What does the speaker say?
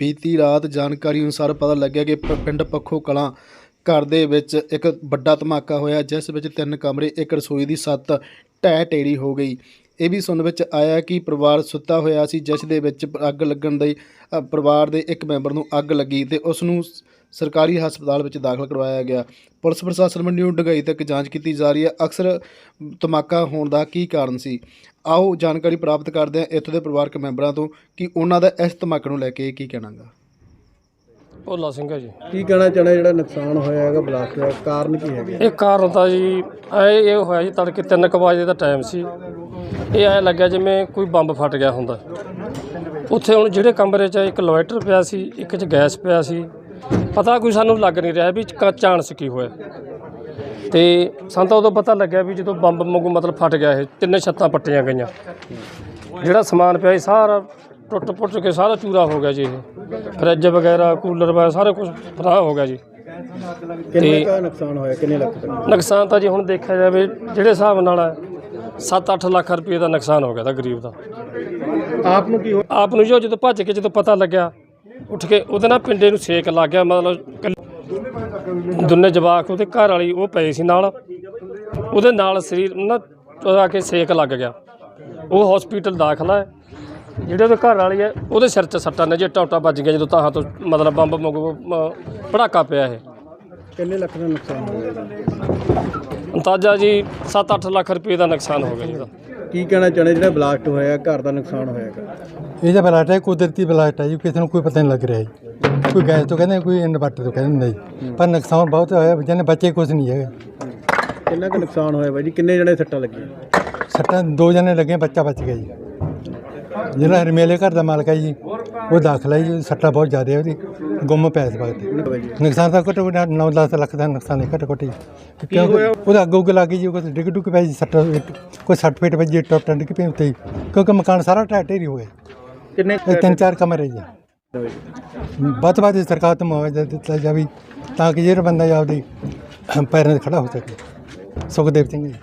ਬੀਤੀ ਰਾਤ ਜਾਣਕਾਰੀ ਅਨੁਸਾਰ ਪਤਾ ਲੱਗਿਆ ਕਿ ਪ- ਪਿੰਡ ਪੱਖੋ ਕਲਾਂ ਘਰ ਦੇ ਵਿੱਚ ਇੱਕ ਵੱਡਾ ਧਮਾਕਾ ਹੋਇਆ, ਜਿਸ ਵਿੱਚ ਤਿੰਨ ਕਮਰੇ, ਇੱਕ ਰਸੋਈ ਦੀ ਛੱਤ ਢਹਿ ਢੇਰੀ ਹੋ ਗਈ। ਇਹ ਵੀ ਸੁਣਨ ਵਿੱਚ ਆਇਆ ਕਿ ਪਰਿਵਾਰ ਸੁੱਤਾ ਹੋਇਆ ਸੀ ਜਿਸ ਦੇ ਵਿੱਚ ਅੱਗ ਲੱਗਣ ਦੇ ਪਰਿਵਾਰ ਦੇ ਇੱਕ ਮੈਂਬਰ ਨੂੰ ਅੱਗ ਲੱਗੀ ਤੇ ਉਸ ਨੂੰ ਸਰਕਾਰੀ ਹਸਪਤਾਲ ਵਿੱਚ ਦਾਖਲ ਕਰਵਾਇਆ ਗਿਆ। ਪੁਲਿਸ ਪ੍ਰਸ਼ਾਸਨ ਵੱਲੋਂ ਡੂੰਘਾਈ ਤੱਕ ਜਾਂਚ ਕੀਤੀ ਜਾ ਰਹੀ ਹੈ। ਅਕਸਰ ਧਮਾਕਾ ਹੋਣ ਦਾ ਕੀ ਕਾਰਨ ਸੀ? ਆਓ ਜਾਣਕਾਰੀ ਪ੍ਰਾਪਤ ਕਰਦੇ ਹਾਂ ਇੱਥੋਂ ਦੇ ਪਰਿਵਾਰਕ ਮੈਂਬਰਾਂ ਤੋਂ ਕਿ ਉਹਨਾਂ ਦਾ ਇਸ ਧਮਾਕੇ ਨੂੰ ਲੈ ਕੇ ਕੀ ਕਹਿਣਾਗਾ ਭੋਲਾ ਸਿੰਘ ਹੈ ਜੀ। ਕੀ ਕਹਿਣਾ ਚਾਹਣਾ ਜਿਹੜਾ ਨੁਕਸਾਨ ਹੋਇਆ ਹੈਗਾ ਬਲਾਸਟ ਦਾ ਕਾਰਨ ਕੀ ਹੈਗਾ? ਇਹ ਕਾਰਨ ਤਾਂ ਜੀ ਇਹ ਹੋਇਆ ਜੀ ਤੜਕੇ 3 ਵਜੇ ਦਾ ਟਾਈਮ ਸੀ। ਇਹ ਐ ਲੱਗਿਆ ਜਿਵੇਂ ਕੋਈ ਬੰਬ ਫਟ ਗਿਆ ਹੁੰਦਾ। ਉੱਥੇ ਹੁਣ ਜਿਹੜੇ ਕਮਰੇ 'ਚ ਇੱਕ ਲੋਇਟਰ ਪਿਆ ਸੀ ਇੱਕ 'ਚ ਗੈਸ ਪਿਆ ਸੀ ਪਤਾ ਕੋਈ ਸਾਨੂੰ ਲੱਗ ਨਹੀਂ ਰਿਹਾ ਵੀ ਕ- ਚਾਣਸ ਕੀ ਹੋਇਆ। ਤੇ ਸਾਨੂੰ ਤਾਂ ਉਦੋਂ ਪਤਾ ਲੱਗਿਆ ਵੀ ਜਦੋਂ ਬੰਬ ਵਾਂਗੂ ਮਤਲਬ ਫਟ ਗਿਆ ਇਹ ਤਿੰਨੇ ਛੱਤਾਂ ਪੱਟੀਆਂ ਗਈਆਂ। ਜਿਹੜਾ ਸਮਾਨ ਪਿਆ ਸੀ ਸਾਰਾ ਟੁੱਟ ਪੁੱਟ ਕੇ ਸਾਰਾ ਚੂਰਾ ਹੋ ਗਿਆ ਜੀ ਇਹ। ਫਰਿੱਜ ਵਗੈਰਾ ਕੂਲਰ ਵਗੈਰਾ ਸਾਰਾ ਕੁਝ ਫਰਾਹ ਹੋ ਗਿਆ ਜੀ। ਕਿੰਨੇ ਦਾ ਨੁਕਸਾਨ ਹੋਇਆ ਕਿੰਨੇ ਲੱਖ ਦਾ ਨੁਕਸਾਨ ਤਾਂ ਜੀ ਹੁਣ ਦੇਖਿਆ ਜਾਵੇ ਜਿਹੜੇ ਹਿਸਾਬ ਨਾਲ 7-8 ਲੱਖ ਰੁਪਏ ਦਾ ਨੁਕਸਾਨ ਹੋ ਗਿਆ ਤਾਂ ਗਰੀਬ ਦਾ। ਆਪ ਨੂੰ ਕੀ ਹੋਇਆ ਆਪ ਨੂੰ ਜੋ ਜਦੋਂ ਭੱਜ ਕੇ ਜਦੋਂ ਪਤਾ ਲੱਗਿਆ ਉੱਠ ਕੇ ਉਹਦੇ ਨਾਲ ਪਿੰਡੇ ਨੂੰ ਸੇਕ ਲੱਗ ਗਿਆ ਮਤਲਬ ਕੱਲ- ਦੋਨੇ ਜਵਾਕ ਉਹਦੇ ਘਰ ਵਾਲੀ ਉਹ ਪਏ ਸੀ ਨਾਲ। ਉਹਦੇ ਨਾਲ ਸਰੀਰ ਨਾ ਆ ਕੇ ਸੇਕ ਲੱਗ ਗਿਆ। ਉਹ ਹਸਪੀਟਲ ਦਾਖਲਾ ਹੈ। ਜਿਹੜੇ ਉਹਦੇ ਘਰ ਵਾਲੀ ਹੈ ਉਹਦੇ ਸਿਰ 'ਚ ਸੱਟਾਂ ਨੇ ਜੇ ਟੌਟਾ ਵੱਜ ਗਿਆ ਜਦੋਂ ਤਾਹਾਂ ਤੋਂ ਮਤਲਬ ਬੰਬ ਵਾਂਗੂ ਅ, ਪੜਾਕਾ ਪਿਆ ਇਹ। ਕਿੰਨੇ ਲੱਖ ਦਾ ਨੁਕਸਾਨ ਹੋਇਆ? ਅੰਦਾਜ਼ਾ ਜੀ 7-8 ਲੱਖ ਰੁਪਏ ਦਾ ਨੁਕਸਾਨ ਹੋ ਗਿਆ ਜੀ ਕੀ ਕਹਿਣਾ ਚਾਹਣਾ ਜਿਹੜਾ ਬਲਾਸਟ ਹੋਇਆ ਘਰ ਦਾ ਨੁਕਸਾਨ ਹੋਇਆ ਇਹ ਜਿਹਾ ਬਲਾਟ ਹੈ ਕੁਦਰਤੀ ਬਲਾਟ ਹੈ ਜੀ ਕਿਸੇ ਨੂੰ ਕੋਈ ਪਤਾ ਨਹੀਂ ਲੱਗ ਰਿਹਾ ਜੀ। ਕੋਈ ਗੈਸ ਤੋਂ ਕਹਿੰਦੇ ਕੋਈ ਇਨਵਰਟਰ ਤੋਂ ਕਹਿੰਦੇ ਨਹੀਂ। ਪਰ ਨੁਕਸਾਨ ਬਹੁਤ ਹੋਇਆ ਜਿਹਨੇ ਬੱਚੇ ਕੁਝ ਨਹੀਂ ਹੈਗੇ। ਕਿੰਨਾ ਕੁ ਨੁਕਸਾਨ ਹੋਇਆ ਬਾਈ ਜੀ? ਕਿੰਨੇ ਜਣੇ ਸੱਟਾਂ ਲੱਗੀਆਂ? ਸੱਟਾਂ ਦੋ ਜਣੇ ਲੱਗੇ ਬੱਚਾ ਬਚ ਗਿਆ ਜੀ। ਜਿਹੜਾ ਹਰਮੇਲੇ ਘਰ ਦਾ ਮਾਲਕ ਹੈ ਜੀ ਉਹ ਦਾਖਲਾ ਉਹਦੀ ਸੱਟਾਂ ਬਹੁਤ ਜ਼ਿਆਦਾ ਹੈ ਉਹਦੀ ਗੁੰਮ ਪਿਆ ਇਸ ਵਕਤ ਨੁਕਸਾਨ ਤਾਂ ਘੱਟੋ ਘੱਟ 9-10 ਲੱਖ ਦਾ ਨੁਕਸਾਨ ਹੈ ਘੱਟੋ ਘੱਟ ਕਿਉਂਕਿ ਉਹਦਾ ਅੱਗ ਉੱਗ ਲੱਗ ਗਈ ਜੀ ਉਹ ਡਿੱਗ ਡੁੱਗ ਪਿਆ ਜੀ ਸੱਟ ਕੋਈ 60 ਫੀਟ ਵੱਜੀ ਟੁੱਟ ਟੰਡ ਕੇ ਪਈ ਉੱਤੇ ਹੀ। ਕਿਉਂਕਿ ਮਕਾਨ ਸਾਰਾ ਢਹਿ ਢੇਰੀ ਹੋ ਗਿਆ। ਕਿੰਨੇ ਤਿੰਨ ਚਾਰ ਕਮਰੇ ਜੀ। ਵੱਧ ਤੋਂ ਵੱਧ ਸਰਕਾਰ ਤੋਂ ਮੁਆਵਜ਼ਾ ਦਿੱਤਾ ਜਾਵੇ ਤਾਂ ਕਿ ਜਿਹੜਾ ਬੰਦਾ ਆਪਦੀ ਪੈਰਾਂ 'ਤੇ ਖੜਾ ਹੋ ਸਕੇ। ਸੁਖਦੇਵ ਸਿੰਘ ਜੀ।